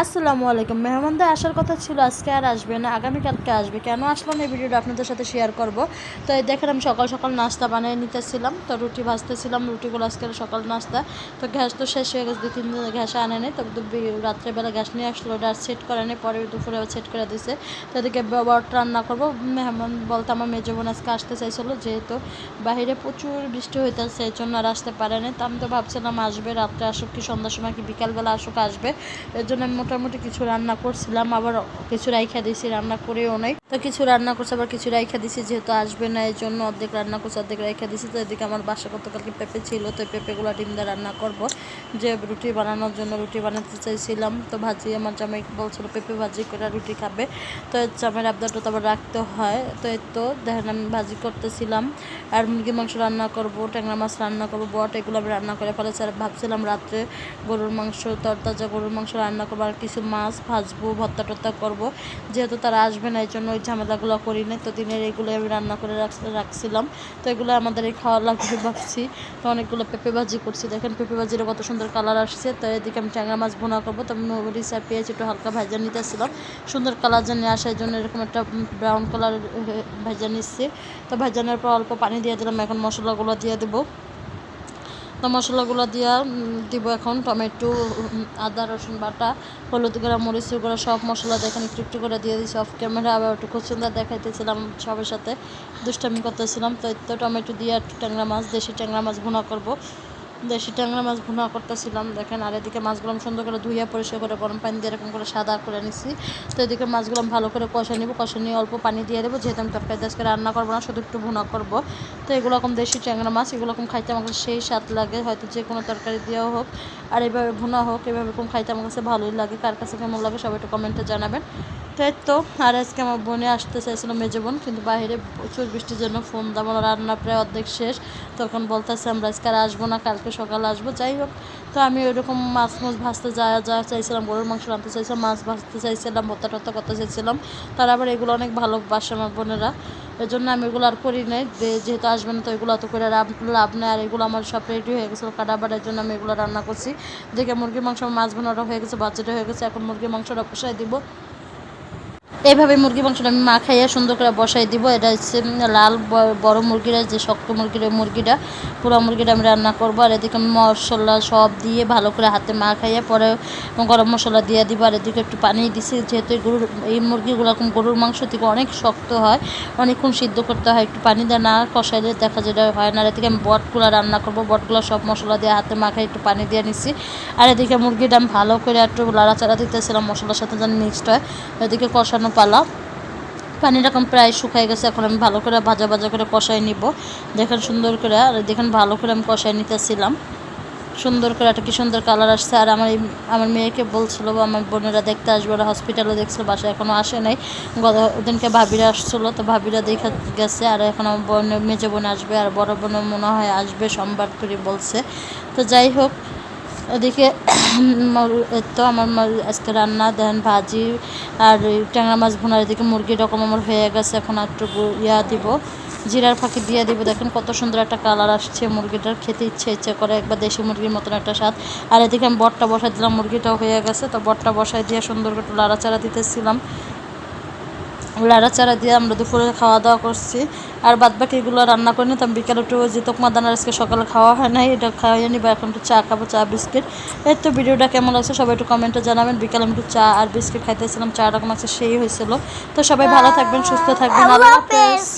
আসসালামু আলাইকুম। মেহমানদের আসার কথা ছিল, আজকে আর আসবে না, আগামীকালকে আসবে। কেন আসলো না এই ভিডিওটা আপনাদের সাথে শেয়ার করব। তো এই দেখেন আমি সকাল সকাল নাস্তা বানিয়ে নিতেছিলাম। তো রুটি ভাজতেছিলাম, রুটিগুলো আজকে সকাল নাস্তা। তো গ্যাস তো শেষ হয়ে গেছে দুই তিন দিন গ্যাস আনে নেই। তো দু- রাত্রেবেলা গ্যাস নিয়ে আসলো, ওটা আর সেট করে নেই, পরে দুপুরে সেট করে দিছে। তো এদিকে বট রান্না করব। মেহমান বলতে আমার মেজো বোন আজকে আসতে চাইছিলো, যেহেতু বাইরে প্রচুর বৃষ্টি হইতেছে, এই জন্য আর আসতে পারে না তো আমি তো ভাবছিলাম আসবে, রাত্রে আসুক কি সন্ধ্যার সময় কি বিকালবেলা আসুক, আসবে। এর জন্য আমি মোটামুটি কিছু রান্না করছিলাম, আবার কিছু রাইখা দিয়েছি রান্না করেও নাই। তো কিছু রান্না করছে, আবার কিছু রাইখা দিয়েছি যেহেতু আসবে না এই জন্য অর্ধেক রান্না করছে, অর্ধেক রাইখা দিয়েছি তো এদিকে আমার বাসা গতকালকে পেঁপে ছিল, তো পেঁপেগুলো ডিম দিয়ে রান্না করব। যে রুটি বানানোর জন্য রুটি বানাতে চাইছিলাম, তো ভাজি, আমার জামাই বলছিল পেঁপে ভাজি করে রুটি খাবে। তো জামাইয়ের আবদারটা তো আবার রাখতে হয়, তো এই তো দেখেন আমি ভাজি করতেছিলাম। আর মুরগি মাংস রান্না করব, ট্যাংরা মাছ রান্না করব, বট এগুলো আমি রান্না করে ফেলেছি। আর ভাবছিলাম রাত্রে গরুর মাংস, তরতাজা গরুর মাংস রান্না করব, আর কিছু মাছ ভাজবো ভর্তা টর্তা করব। যেহেতু তারা আসবে না এই জন্য ওই ঝামেলাগুলো করি না তো দিনের এগুলো আমি রান্না করে রাখ- রাখছিলাম। তো এগুলো আমাদের এই খাওয়া লাগবে ভাবছি। তো অনেকগুলো পেঁপে ভাজি করছি। দেখেন পেঁপে ভাজির কত সুন্দর কালার আসছে। তো এদিকে আমি ট্যাংরা মাছ ভুনা করব। তো আমি মরিচ আর পেঁয়াজ একটু হালকা ভাজা নিতেছিলাম। সুন্দর কালার জানি আসার জন্য এরকম একটা ব্রাউন কালার ভাজা নিচ্ছি। তো ভাজানোর পর অল্প পানি দিয়ে দিলাম। এখন মশলাগুলো দিয়ে দেবো। তো মশলাগুলো দিয়া দিব এখন টমেটো, আদা, রসুন বাটা, হলুদ গুঁড়া, মরিচ গুঁড়া, সব মশলা দেখেন একটু একটু করে দিয়ে দিয়েছি অফ ক্যামেরা আবার একটু খুব সুন্দর দেখাইতেছিলাম সবার সাথে, দুষ্টামি করতেছিলাম, তো তো টমেটো দিয়ে একটু ট্যাংরা মাছ, দেশি ট্যাংরা মাছ ভুনা করব। দেশি ট্যাংরা মাছ ভুনা করতেছিলাম, দেখেন, আর এদিকে মাছগুলো সুন্দর করে ধুইয়া পরিষ্কার করে গরম পানি দিয়ে এরকম করে সাদা করে নিছি। তো এদিকে মাছগুলো ভালো করে কষা নিব, কষা নিয়ে অল্প পানি দিয়ে দেবো, যেহেতু আমি তরকারি আজকে রান্না করব না, শুধু একটু ভুনা করব। তো এগুলো রকম দেশি ট্যাংরা মাছ, এগুলো রকম খাইতে আমার সেই স্বাদ লাগে, হয়তো যে কোনো তরকারি দেওয়া হোক, আর এভাবে ভুনা হোক, এভাবে এরকম খাইতে আমার কাছে ভালোই লাগে, কার কাছে কেমন লাগে সবাই একটু কমেন্টে জানাবেন। তো এই তো আর আজকে আমার বোনে আসতে চাইছিল মেজো বোন, কিন্তু বাইরে প্রচুর বৃষ্টির জন্য ফোন দাম রান্না প্রায় অর্ধেক শেষ। তখন বলতেছে, আমরা আজকে আর আসব না, কালকে সকালে আসব। যাই হোক, তো আমি ওইরকম মাছ মাছ ভাজতে যা যা চাইছিলাম, গরুর মাংস রাঁধতে চাইছিলাম, মাছ ভাজতে চাইছিলাম, ভর্তা টর্তা করতে চাইছিলাম। তারা আবার এগুলো অনেক ভালোবাসে আমার বোনেরা। এর জন্য আমি এগুলো আর করি নাই যেহেতু আসবে না, তো এগুলো অত করে লাভ নেই, আর এগুলো আমার সব রেডি হয়ে গেছিল কাটা বাটার জন্য আমি এগুলো রান্না করছি। দেখে মুরগির মাংস মাছ বোনাটা হয়ে গেছে বাচ্চাটা হয়ে গেছে, এখন মুরগির মাংসটা বসাই দিব। এইভাবে মুরগি মাংসটা আমি মা খাইয়ে সুন্দর করে বসাই দিব। এটা হচ্ছে লাল বড় মুরগিটা যে শক্ত মুরগির মুরগিটা পুরো মুরগিটা আমি রান্না করব। আর এদিকে মশলা সব দিয়ে ভালো করে হাতে মা খাইয়ে পরে গরম মশলা দিয়ে দিব। আর এদিকে একটু পানি দিছি, যেহেতু গরুর, এই মুরগিগুলো গরুর মাংস থেকে অনেক শক্ত হয়, অনেকক্ষণ সিদ্ধ করতে হয়। একটু পানি দিয়ে না কষাইলে দেখা যেটা হয় না। আর এদিকে আমি বটগুলো রান্না করব। বটগুলো সব মশলা দিয়ে হাতে মা মাখাই একটু পানি দিয়ে নিছি। আর এদিকে মুরগিটা আমি ভালো করে একটু লাড়াচাড়া দিতেছিলাম, মশলার সাথে যেন মিক্সড হয়। এদিকে কষানো পালা পানি রকম প্রায় শুকাই গেছে, এখন আমি ভালো করে ভাজা ভাজা করে কষাই নিব। দেখেন সুন্দর করে, আর দেখেন ভালো করে আমি কষাই নিতেছিলাম। সুন্দর করে, একটা কি সুন্দর কালার আসছে। আর আমার আমার মেয়েকে বলছিল বা আমার বোনেরা দেখতে আসবে, ওরা হসপিটালে দেখছিল, বাসায় এখনও আসে নাই। গত দিনকে ভাবিরা আসছিল, তো ভাবিরা দেখে গেছে, আর এখন আমার বোন মেজে বোন আসবে, আর বড় বোন মনে হয় আসবে, সোমবার করে বলছে। তো যাই হোক ওদিকে তো আমার মর- আজকে রান্না, দেন ভাজি আর ট্যাংরা মাছ ভুনার এদিকে মুরগি রকম আমার হয়ে গেছে, এখন একটু ইয়া দিব। জিরার ফাঁকি দিয়ে দিব, দেখেন কত সুন্দর একটা কালার আসছে মুরগিটার, খেতে ইচ্ছে ইচ্ছে করে, একবার দেশি মুরগির মতন একটা স্বাদ। আর এদিকে আমি বটটা বসাই দিলাম, মুরগিটাও হয়ে গেছে, তো বটটা বসাই দিয়ে সুন্দর করে একটু লাড়াচাড়া দিতেছিলাম। লাড়াচাড়া দিয়ে আমরা দুপুরে খাওয়া দাওয়া করছি। আর বাদ বাকিগুলো রান্না করে নিতাম। বিকেলে একটু যে তোকমা দানার আজকে সকালে খাওয়া হয় নাই, এটা খাওয়াই নিবা। এখন একটু চা খাব, চা, বিস্কিট। এই তো ভিডিওটা কেমন আছে সবাই একটু কমেন্টে জানাবেন। বিকেলে আমি একটু চা আর বিস্কিট খাইতেছিলাম, চা রকম আছে, সেই হয়েছিল। তো সবাই ভালো থাকবেন, সুস্থ থাকবেন। আল্লাহ হাফেজ।